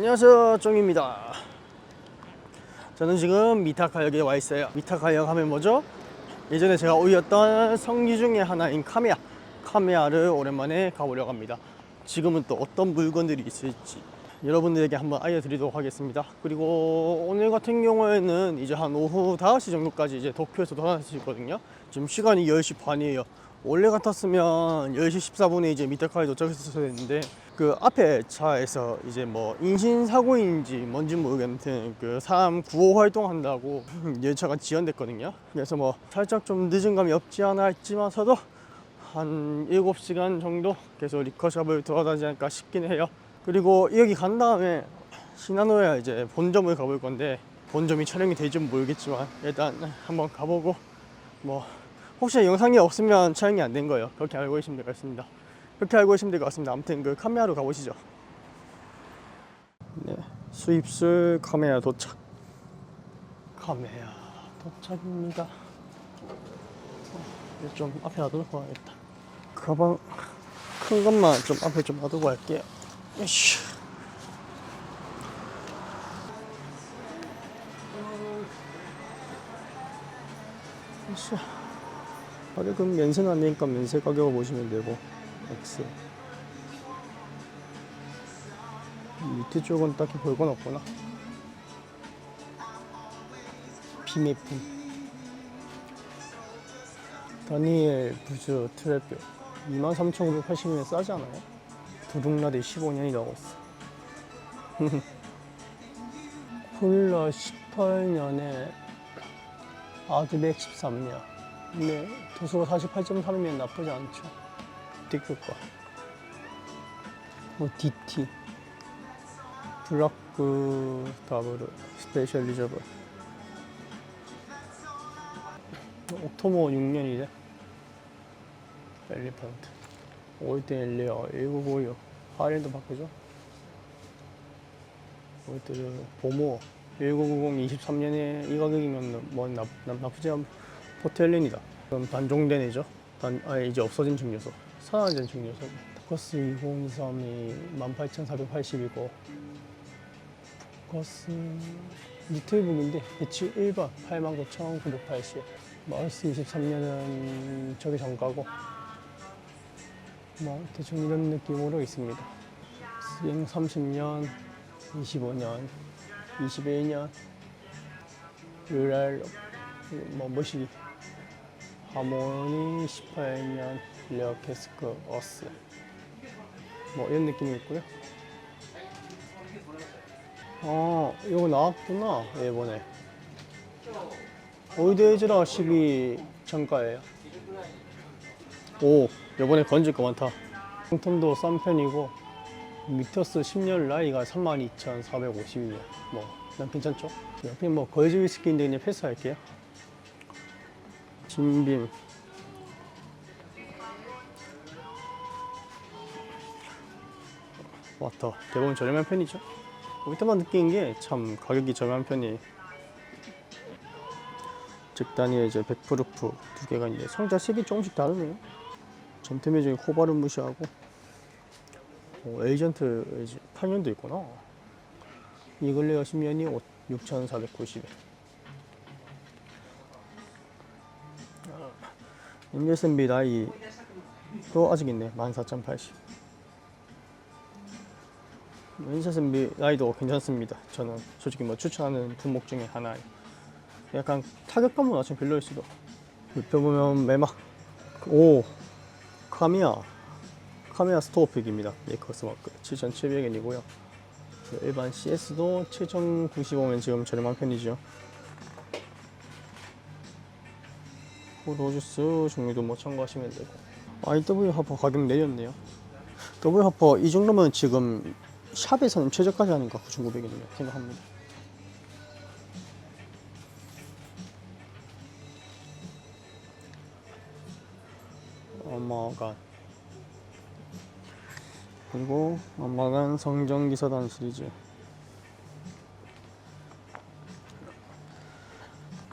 안녕하세요 쫑입니다. 저는 지금 미타카역에 와 있어요. 미타카역 하면 뭐죠? 예전에 제가 오였던 성기 중에 하나인 카메아 카메아를 오랜만에 가보려고 합니다. 지금은 또 어떤 물건들이 있을지 여러분들에게 한번 알려드리도록 하겠습니다. 그리고 오늘 같은 경우에는 이제 한 오후 5시 정도까지 이제 도쿄에서 돌아갈 수 있거든요. 지금 시간이 10시 반이에요 원래 같았으면 10시 14분에 이제 미타카에 도착했었어야 했는데 그 앞에 차에서 이제 뭐 인신 사고인지 뭔지 모르겠는데 그 사람 구호 활동한다고 열차가 지연됐거든요. 그래서 뭐 살짝 좀 늦은 감이 없지 않아 있지만서도 한 7시간 정도 계속 리커샵을 돌아다니지 않을까 싶긴 해요. 그리고 여기 간 다음에 시나노야 이제 본점을 가볼 건데 본점이 촬영이 될지는 모르겠지만 일단 한번 가보고 뭐 혹시 영상이 없으면 촬영이 안 된 거예요. 그렇게 알고 계시면 될 것 같습니다. 그렇게 알고 계시면 될 것 같습니다. 아무튼 그 카메라로 가보시죠. 네, 수입술 카메라 도착. 카메라 도착입니다. 어, 좀 앞에 놔두고 가야겠다. 가방 큰 것만 좀 앞에 좀 놔두고 갈게요. 으쌰. 으쌰. 가격은 면세는 안 되니까 면세 가격을 보시면 되고 X. 밑에 쪽은 딱히 볼 건 없구나. 비매품 다니엘 부즈 트랩뷰 23,980원 싸지 않아요? 도둑나대 15년이라고 했어. 콜라 18년에 아드백 13년 네, 도수가 48.3이면 나쁘지 않죠. 띠크과. 뭐 DT. 블라크 다브ル 스페셜 리저브. 옥토모 6년이래. 엘리펀트. 올드 엘리어 1956. 하일랜드 바꾸죠. 올드 보모 1990 23년에 이 가격이면 뭐 나, 나, 나쁘지 않 포텔린이다. 그럼 단종된이죠. 단, 아 이제 없어진 증류소. 산화된 증류소. 포커스 2023이 18,480이고 포커스 리틀북인데 배치 1번 89,980. 마우스 23년은 저기 정가고 뭐 대충 이런 느낌으로 있습니다. 수행 30년, 25년, 21년, 르랄 뭐 뭐시 하모니 18년 레어 캐스크 어스 뭐 이런 느낌이 있고요. 어 이거 나왔구나 이번에 올드에즈라 12 정가예요. 오 이번에 건질 거 많다. 통턴도 싼 편이고 미터스 10년 라이가 32,452원 뭐난 괜찮죠? 옆에 뭐 거즈 위스키인데 그냥 패스할게요. 진빔 왔다 대부분 저렴한 편이죠. 올 때만 느끼는 게 참 가격이 저렴한 편이에요 즉단위에 이제 백프루프 두 개가 이제 성자 색이 조금씩 다르네요. 전태미 중에 코바를 무시하고. 오, 에이전트 이제 8년도 있구나. 이글레어 10년이 6,490엔 인제스비 나이. 또 아직 있네. 14,080 인제스비 나이도 괜찮습니다. 저는 솔직히 뭐 추천하는 품목 중에 하나예요. 약간 타격감은 어차피 별로일 수도. 옆에 보면 매막 오. 카미야 카미야 스토어팩입니다. 메이커스 마크. 7,700엔이고요. 일반 CS도 7,095면 지금 저렴한 편이죠 로주스 종류도 뭐 참고하시면 되고. IW 하퍼 가격 내렸네요. W 하퍼 이 정도면 지금 샵에서는 최저가지 아닌가 9,900원이면 생각합니다. 엄마가 그리고 엄마간 성정기사단 시리즈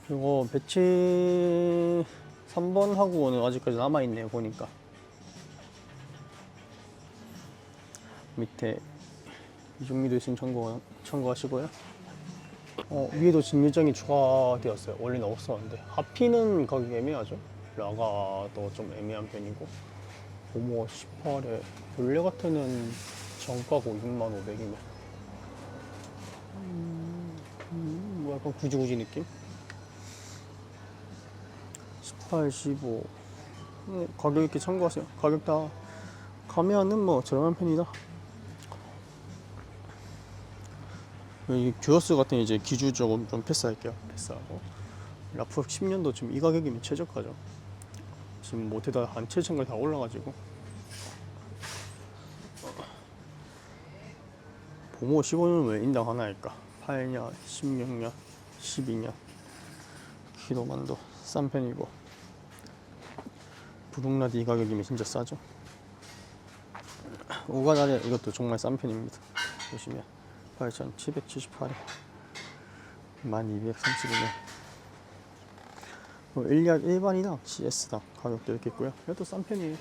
그리고 배치 3번 하고는 아직까지 남아있네요 보니까 밑에 이종미도 있으면 참고, 참고하시고요. 어, 위에도 일정이 추가되었어요. 원래는 없었는데 하피는 가격이 애매하죠. 라가도 좀 애매한 편이고 보모 18에 원래 같으면 정가고 6만 500이면 음, 뭐 약간 구지구지 느낌? 18, 15 음, 가격 있게 참고하세요. 가격 다 가면은 뭐 저렴한 편이다. 이 듀어스 같은 이제 기주 조금 좀 패스할게요. 패스하고 라프 10년도 지금 이 가격이면 최저가죠. 지금 못해다 한 7천까지 다 올라가지고 보모 15년 왜 인당 하나일까? 8년, 16년, 12년 키로만도 싼 편이고 부동라디 이 가격이면 진짜 싸죠. 오가다리 이것도 정말 싼 편입니다. 보시면 8,778에 1230이네. 뭐 일약 일반이랑 CS당 가격도 이렇게 있고요. 이것도 싼 편이에요.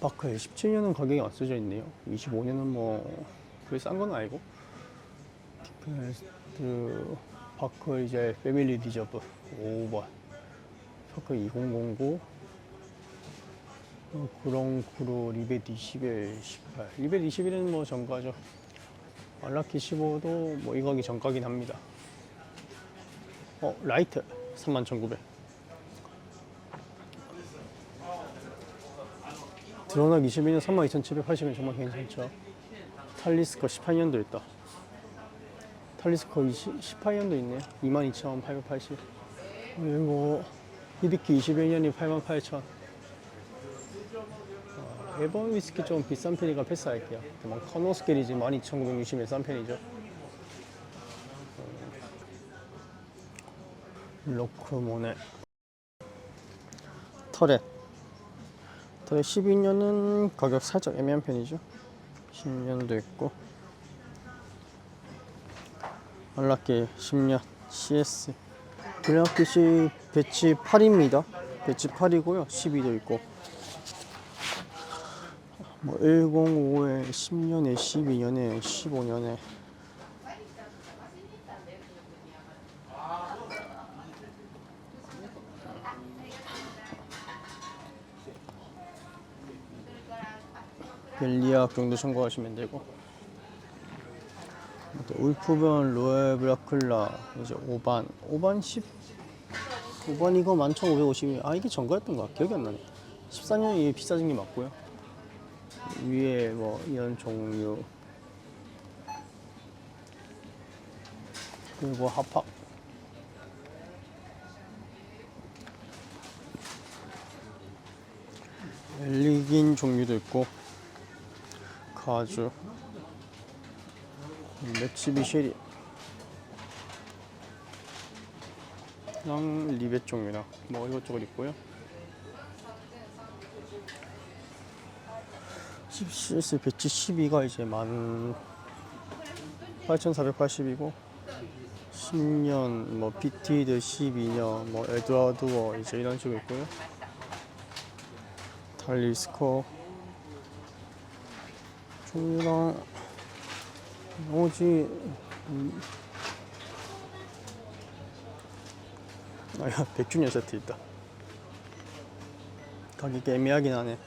바크에 17년은 가격이 안 써져 있네요. 25년은 뭐 그리 싼건 아니고. 그 바크 이제 패밀리 디저브 5번 바크 2009 어, 그랑크로 리벳 21, 18 리벳 21은 뭐 정가죠. 알라키 15도 뭐이 가격이 정가긴 합니다. 어 라이트 31,900 드러낙 21년 32,780원 정말 괜찮죠. 탈리스커 18년도 있다. 탈리스커 20, 18년도 있네. 22,880. 그리고 히비키 21년이 88,000. 어, 에번 위스키 좀 비싼 편이니까 패스할게요. 뭐 커노스케리지 12,960엔 싼 편이죠. 어, 로크모네 터렛 터렛 12년은 가격 살짝 애매한 편이죠. 10년도 있고 알라키 10년 CS 블랙키시 배치 8입니다. 배치 8이고요. 12도 있고. 뭐 105에 10년에 12년에 15년에 벨리아 정도 참고하시면 되고. 또 울프변 로얄 브라클라 이제 5반. 5반 10 5반 이거 11,550이 아 이게 정가였던 거야 기억이 안 나네. 14년 이 비싸진 게 맞고요. 위에 뭐 이런 종류. 그리고 합학. 엘리긴 종류도 있고 가주 맵시비쉐리 랑 리벳 종류나 뭐 이것저것 있고요. CS 배치 12가 이제 만 8,480이고 10년 뭐 피티드 12년 뭐 에드와드워 이제 이런 식으로 있고요. 달리 스코 종 류랑 나머지 음. 아야 100주년 세트 있다. 가격이 애매하긴 하네.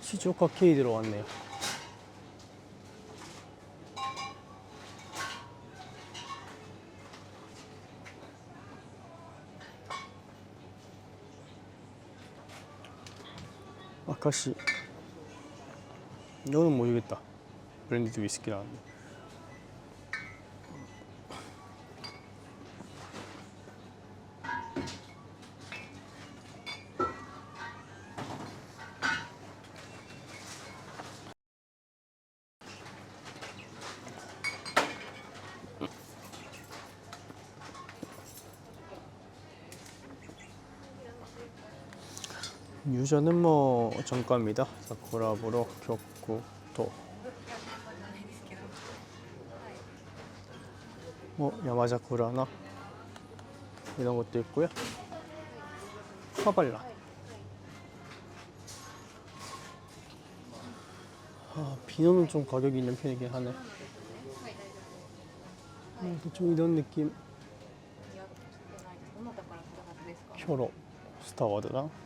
시조카 K 들어왔네요 아카시. 이거는 모르겠다. 브랜디드 위스키라는데 유저는 뭐 정가입니다. 자, 고라보로 격구도 뭐 어, 야마자쿠라나 이런 것도 있고요. 화발라 아, 비누는 좀 가격이 있는 편이긴 하네. 음, 좀 이런 느낌. 음, 음. 효로 스타워드랑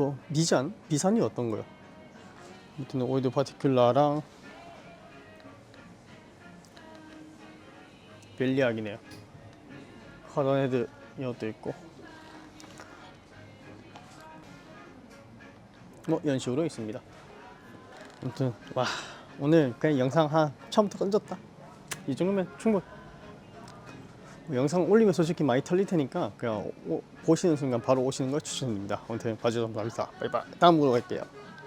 도 니잔? 비산이 어떤 거요? 아무튼 오이드 파티큘라랑 벨리악이네요. 카던헤드 이것도 있고 뭐 이런 식으로 있습니다. 아무튼 와 오늘 그냥 영상 한 처음부터 던졌다. 이 정도면 충분. 뭐 영상 올리면 솔직히 많이 털릴 테니까 그냥 오- 보시는 순간 바로 오시는 걸 추천드립니다. 아무튼 봐주셔서 감사합니다. 바이바이. 다음 보러 갈게요.